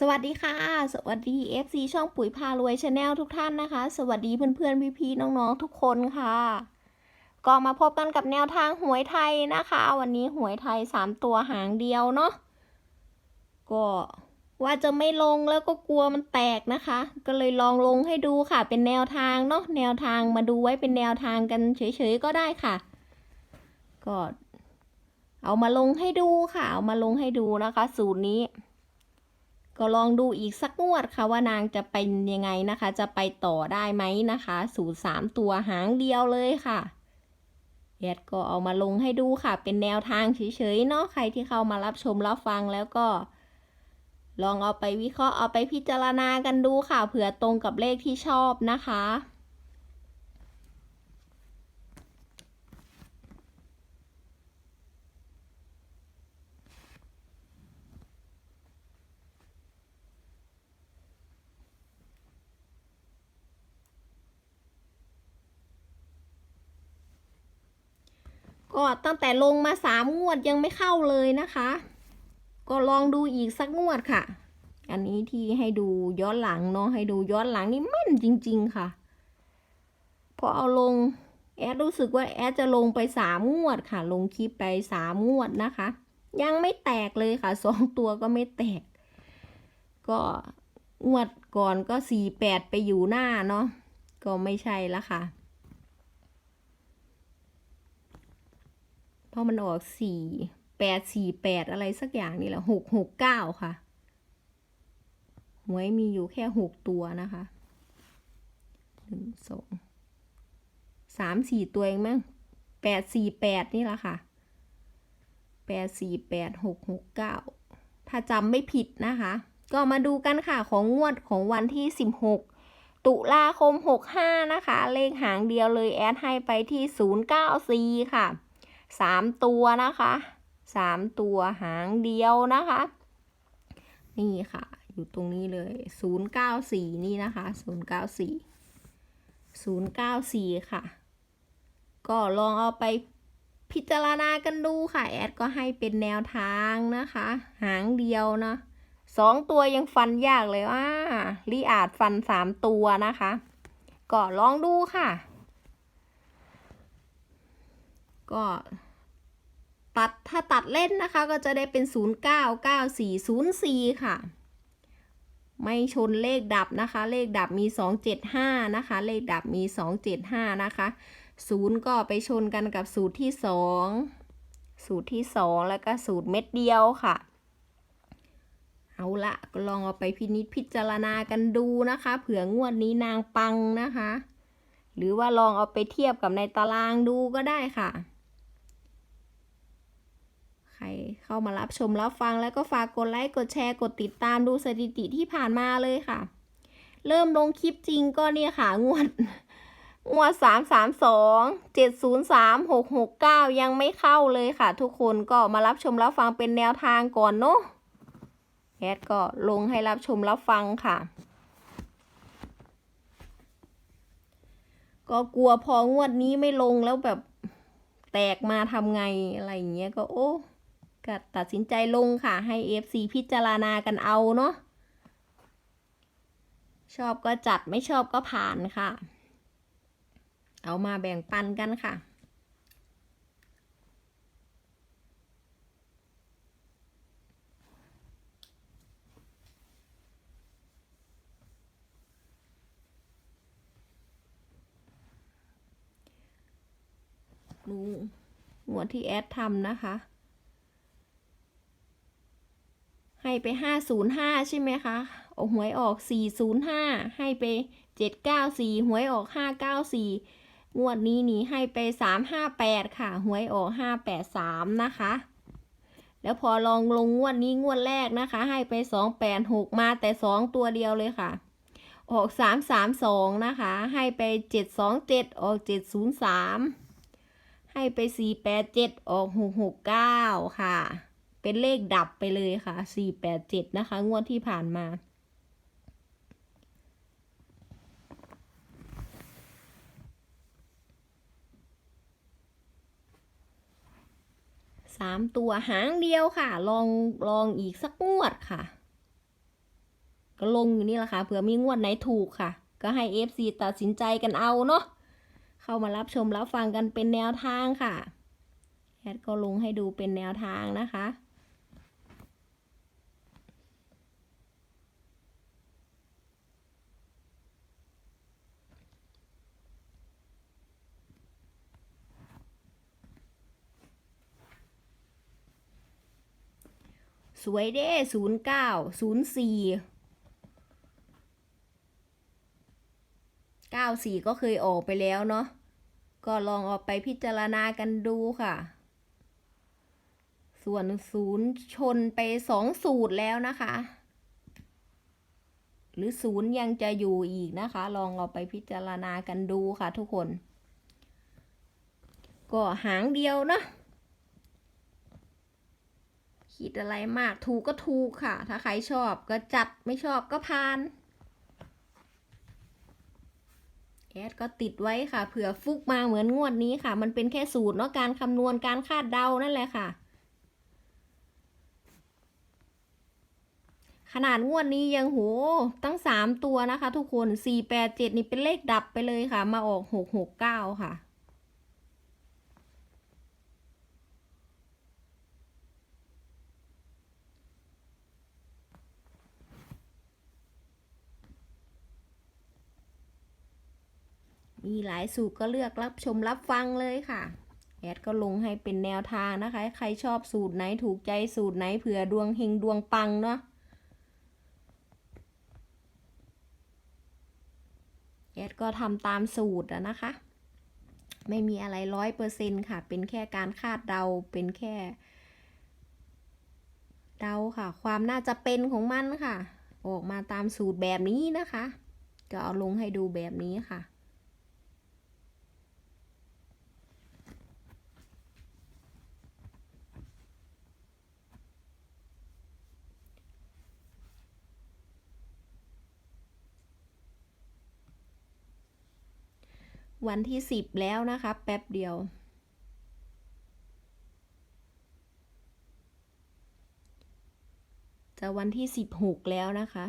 สวัสดีค่ะ สวัสดี FC ช่องปุ๋ยพารวยชาแนลทุกท่านนะคะ สวัสดีเพื่อนๆ พี่ๆ น้องๆ ทุกคนค่ะ ก็มาพบกันกับแนวทางหวยไทยนะคะ วันนี้หวยไทย 3 ตัวหางเดียวเนาะ ก็ว่าจะไม่ลงแล้วก็กลัวมันแตกนะคะ ก็เลยลองลงให้ดูค่ะ เป็นแนวทางเนาะ แนวทางมาดูไว้เป็นแนวทางกันเฉยๆ ก็ได้ค่ะ ก็เอามาลงให้ดูค่ะ เอามาลงให้ดูนะคะ สูตรนี้ ก็ลองดูอีกสักงวดค่ะว่านางจะเป็นยังไงนะคะ จะไปต่อได้ไหมนะคะสูตรสามตัวหางเดียวเลยค่ะแอดก็เอามาลงให้ดูค่ะ เป็นแนวทางเฉยๆเนาะใครที่เข้ามารับชมรับฟังแล้วก็ ลองเอาไปวิเคราะห์เอาไปพิจารณากันดูค่ะเผื่อตรงกับเลขที่ชอบนะคะ ก็ตั้งแต่ลงมาสามงวดยังไม่เข้าเลยนะคะ ก็ลองดูอีกสักงวดค่ะ อันนี้ที่ให้ดูย้อนหลังเนาะให้ดูย้อนหลังนี่แม่นจริง ๆค่ะ พอเอาลงแอดรู้สึกว่าแอดจะลงไปสามงวดค่ะ ลงคลิปไปสามงวดนะคะ ยังไม่แตกเลยค่ะสองตัวก็ไม่แตก ก็งวดก่อนก็สี่แปดไปอยู่หน้าเนาะก็ไม่ใช่ละค่ะ เพ ราะมันออกสี่แปดสี่แปดอะไรสักอย่างนี่แหละหกหกเก้าค่ะ หวยมีอยู่แค่หกตัวนะคะหนึ่งสองสามสี่ตัวเองมั้งแปดสี่แปดนี่แหละค่ะแปดสี่แปดหกหกเก้าถ้าจำไม่ผิดนะคะ ก็มาดูกันค่ะของงวดของวันที่สิบหกตุลาคมหกห้านะคะ เลขหางเดียวเลยแอดให้ไปที่ศูนย์เก้าสี่ค่ะ สามตัวนะคะสามตัวหางเดียวนะคะ นี่ค่ะ อยู่ตรงนี้เลยศูนย์เก้าสี่นี่นะคะศูนย์เก้าสี่ศูนย์เก้าสี่ค่ะ ก็ลองเอาไปพิจารณากันดูค่ะ แอดก็ให้เป็นแนวทางนะคะ หางเดียวนะสองตัวยังฟันยากเลยว่าลีอาจฟันสามตัวนะคะ ก็ลองดูค่ะ ก็ตัดถ้าตัดเล่นนะคะก็จะได้เป็น 0 9 9 4 0 4 ค่ะ ไม่ชนเลขดับนะคะ เลขดับมี 275 นะคะ เลขดับมี 275 นะคะ 0 ก็ไปชนกันกับสูตรที่ 2 สูตรที่ 2 แล้วก็สูตรเม็ดเดียวค่ะ เอาละก็ลองเอาไปพินิจพิจารณากันดูนะคะ เผื่องวดนี้นางปังนะคะ หรือว่าลองเอาไปเทียบกับในตารางดูก็ได้ค่ะ ใครเข้ามารับชมรับฟังแล้วก็ฝากกดไลค์กดแชร์กดติดตามดูสถิติที่ผ่านมาเลยค่ะ เริ่มลงคลิปจริงก็เนี่ยค่ะงวดงวดสามสามสองเจ็ดศูนย์สามหกหกเก้ายังไม่เข้าเลยค่ะ ทุกคนก็มารับชมรับฟังเป็นแนวทางก่อนเนาะแอดก็ลงให้รับชมรับฟังค่ะ ก็กลัวพองวดนี้ไม่ลงแล้วแบบแตกมาทำไงอะไรอย่างเงี้ยก็โอ้ ก็ตัดสินใจลงค่ะ ให้ FC พิจารณากันเอาเนาะ ชอบก็จัดไม่ชอบก็ผ่านค่ะ เอามาแบ่งปันกันค่ะดูหัวดที่แอดทำนะคะ ให้ไปห้าศูนย์ห้าใช่ไหมคะเอาหวยออกสี่ศูนย์ห้าให้ไปเจ็ดเก้าสี่หวยออกห้าเก้าสี่งวดนี้นี่ให้ไปสามห้าแปดค่ะ หวยออกห้าแปดสามนะคะ แล้วพอลองลงงวดนี้งวดแรกนะคะ ให้ไปสองแปดหกมาแต่สองตัวเดียวเลยค่ะ ออกสามสามสองนะคะ ให้ไปเจ็ดสองเจ็ดออกเจ็ดศูนย์สามให้ไปสี่แปดเจ็ดออกหกหกเก้าค่ะ เป็นเลขดับไปเลยค่ะสี่แปดเจ็ดนะคะ งวดที่ผ่านมา สามตัวหางเดียวค่ะ ลองลองอีกสักงวดค่ะ ก็ลงอยู่นี่แหละค่ะ เผื่อมีงวดไหนถูกค่ะ ก็ให้ FC ตัดสินใจกันเอาเนาะ เข้ามารับชมรับฟังกันเป็นแนวทางค่ะแอดก็ลงให้ดูเป็นแนวทางนะคะ สวยเด้ศูนย์เก้าศูนย์สี่เก้าสี่ก็เคยออกไปแล้วเนาะ ก็ลองเอาไปพิจารณากันดูค่ะ ส่วนศูนย์ชนไปสองสูตรแล้วนะคะ หรือศูนย์ยังจะอยู่อีกนะคะ ลองเอาไปพิจารณากันดูค่ะทุกคน ก็หางเดียวเนาะ คิดอะไรมาก ถูกก็ถูกค่ะ ถ้าใครชอบก็จัดไม่ชอบก็พาน แอดก็ติดไว้ค่ะ เผื่อฟุกมาเหมือนงวดนี้ค่ะ มันเป็นแค่สูตรเนาะ การคำนวณ การคาดเดา นั่นแหละค่ะขนาดงวดนี้ยังโหตั้งสามตัวนะคะทุกคนสี่แปดเจ็ดนี่เป็นเลขดับไปเลยค่ะ มาออกหกหกเก้าค่ะ มีหลายสูตรก็เลือกรับชมรับฟังเลยค่ะ แอดก็ลงให้เป็นแนวทางนะคะ ใครชอบสูตรไหนถูกใจสูตรไหนเผื่อดวงเฮงดวงปังเนาะแอดก็ทำตามสูตรอะนะคะ ไม่มีอะไรร้อยเปอร์เซ็นค่ะ เป็นแค่การคาดเดา เป็นแค่ เดาค่ะ ความน่าจะเป็นของมันค่ะ ออกมาตามสูตรแบบนี้นะคะ ก็เอาลงให้ดูแบบนี้ค่ะ วันที่สิบแล้วนะคะ แป๊บเดียว จะวันที่สิบหกแล้วนะคะ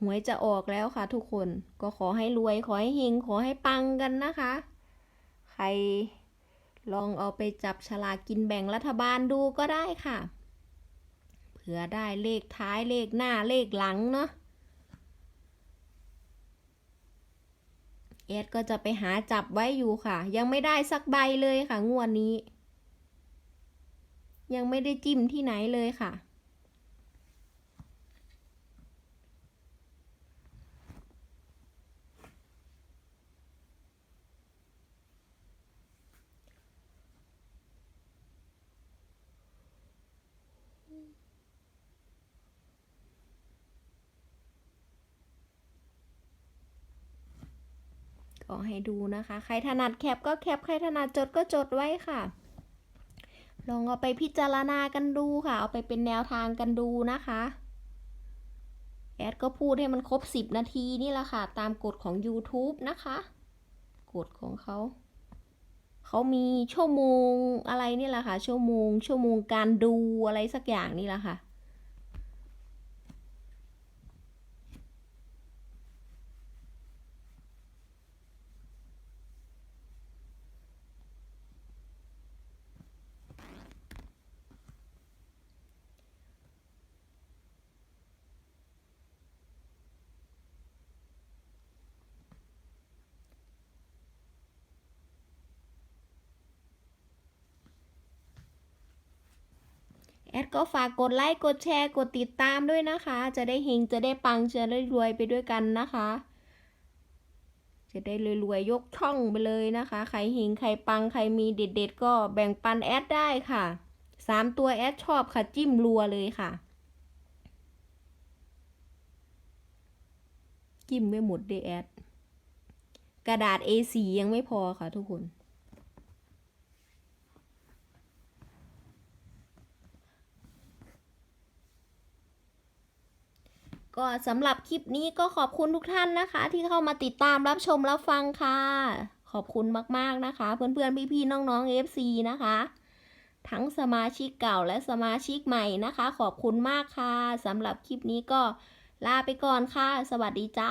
หวยจะออกแล้วค่ะทุกคนก็ขอให้รวยขอให้เฮงขอให้ปังกันนะคะ ใครลองเอาไปจับฉลากกินแบ่งรัฐบาลดูก็ได้ค่ะ เผื่อได้เลขท้ายเลขหน้าเลขหลังเนาะ แอดก็จะไปหาจับไว้อยู่ค่ะ ยังไม่ได้สักใบเลยค่ะ งวดนี้ ยังไม่ได้จิ้มที่ไหนเลยค่ะ ก็ให้ดูนะคะ ใครถนัดแคปก็แคป ใครถนัดจดก็จดไว้ค่ะ ลองเอาไปพิจารณากันดูค่ะ เอาไปเป็นแนวทางกันดูนะคะ แอดก็พูดให้มันครบ 10 นาทีนี่แหละค่ะ ตามกฎของ YouTube นะคะ กฎของเขา เขามีชั่วโมงอะไรนี่แหละค่ะ ชั่วโมง ชั่วโมงการดูอะไรสักอย่างนี่แหละค่ะ แอดก็ฝากกดไลค์กดแชร์กดติดตามด้วยนะคะ จะได้เฮงจะได้ปังจะได้รวยไปด้วยกันนะคะ จะได้รวยๆยกช่องไปเลยนะคะ ใครเฮงใครปังใครมีเด็ดๆก็แบ่งปันแอดได้ค่ะสามตัวแอดชอบค่ะจิ้มรัวเลยค่ะ จิ้มไม่หมดเดแอดกระดาษ A4 ยังไม่พอค่ะทุกคน ก็สำหรับคลิปนี้ก็ขอบคุณทุกท่านนะคะ ที่เข้ามาติดตามรับชมรับฟังค่ะ ขอบคุณมากๆนะคะ เพื่อนๆพี่ๆน้องๆ FC นะคะ ทั้งสมาชิกเก่าและสมาชิกใหม่นะคะ ขอบคุณมากค่ะสำหรับคลิปนี้ก็ลาไปก่อนค่ะ สวัสดีจ้า